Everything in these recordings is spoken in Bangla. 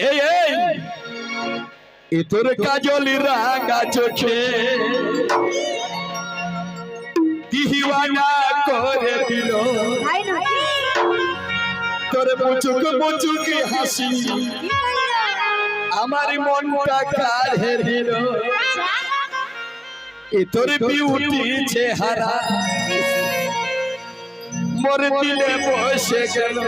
এই এই এ তোর কাজলি রাঙা চোখে দিহিওয়ানা করে দিল তোর মুচুক মুচুক হাসি আমার মনটা কাঢ়ে দিল এ তোর বিউটি চেহারা মোর দিলে বসে গেল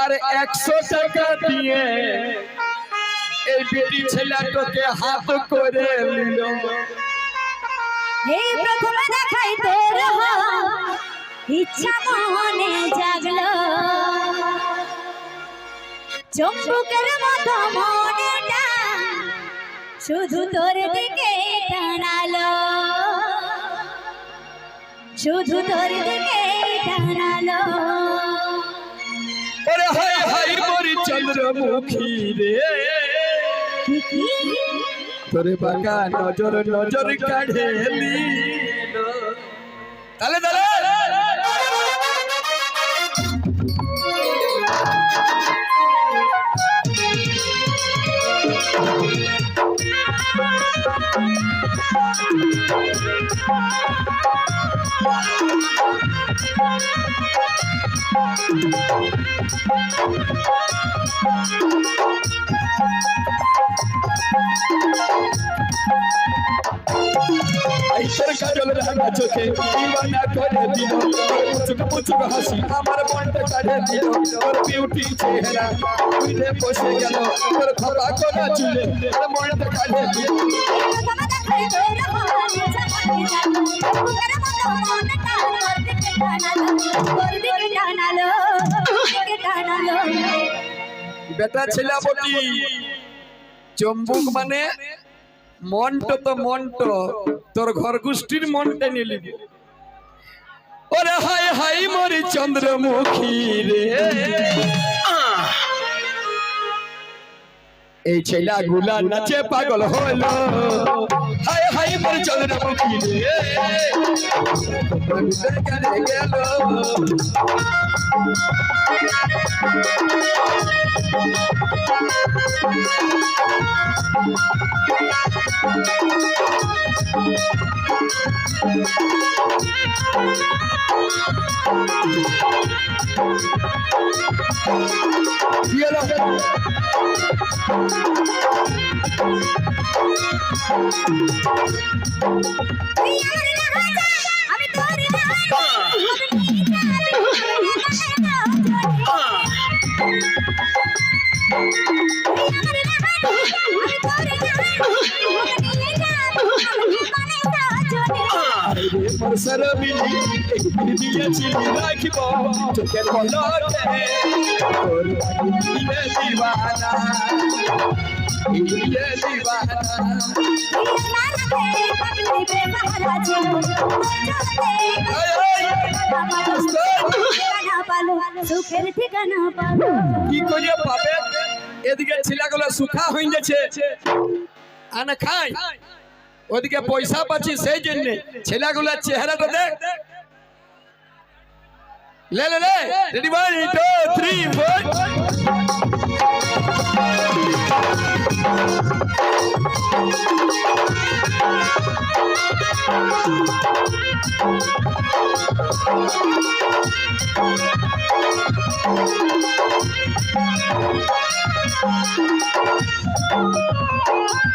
আর একশো টাকা দিয়ে এই বিটি ছেলেটাকে হাত করে নিল। এই প্রথমে দেখাই তোর ইচ্ছা মনে জাগলো। চম্বুকের মতো মনেটা শুধু তোর দিকে শুধু তোর দিকে ওরে হাই হাই মরি চন্দ্রমুখী রে? তোরে বাঁকা নজর নজর কাঢ়ে নিল তালে তালে। আইসর কাজল রাঙা চোখে দিওয়ানা করে দিল মুচুক মুচুক হাসি আমার মনটা কাঢ়ে দিল তোর বিউটি চেহারা উইলে বসে গেল তোর খোপা কোনা চুলে আমার মনটা কাঢ়ে দিল প্রথমে দেখাই তোর হাত, ইচ্ছা মনে জাগলো চম্বুকের মতো মনেটা তোর দিকে টানালো বেটা চম্বুক মানে মন্ট তো মন্ট তোর ঘর গোষ্ঠীর মনটা নিলি ওরে হাই হাই মরি চন্দ্রমুখী রে। এই ছেলা গুলা নাচে পাগল হলো। চন্দ্রমুখী রে পাগল গেল কি আরে বর্ষার বিলি একদিন দিয়েছিলি রাখিব চোখের পলকে তোর দিলে দিবানা দিলে সুখের ঠিকানা কি করিয়ে পাবে? এদিকে ছেলেগুলো সুখা হয়ে গেছে আনা খাই। ওদিকে পয়সা পাচ্ছি সেই জন্য ছেলেগুলোর চেহারাটা দেখ লে লে লে ready one two three four ওরে বলো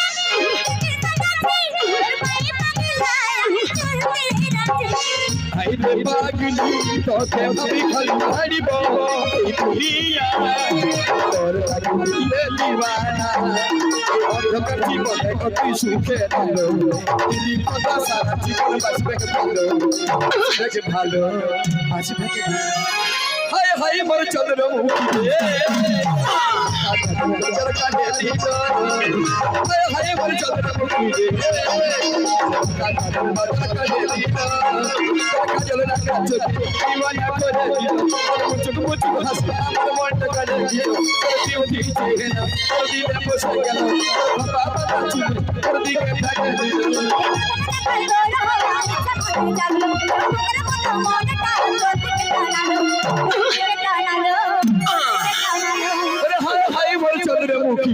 আইরে পাগলি তোকে আমি খালি হারিব এই দুনিয়া তোর দিবানা এই অন্ধকার জীবনে কত সুখে ভালো। দিদি কথা সারা জীবন বাঁচবে ভালো বাঁচবে ভালো বাঁচবে হায় হায় মোর চন্দ্রমুখী রে কাটে দিত হায় হায় মোর চন্দ্রমুখী রে দিল দিল দিল আরে হায় হায় বল চন্দ্রমুখী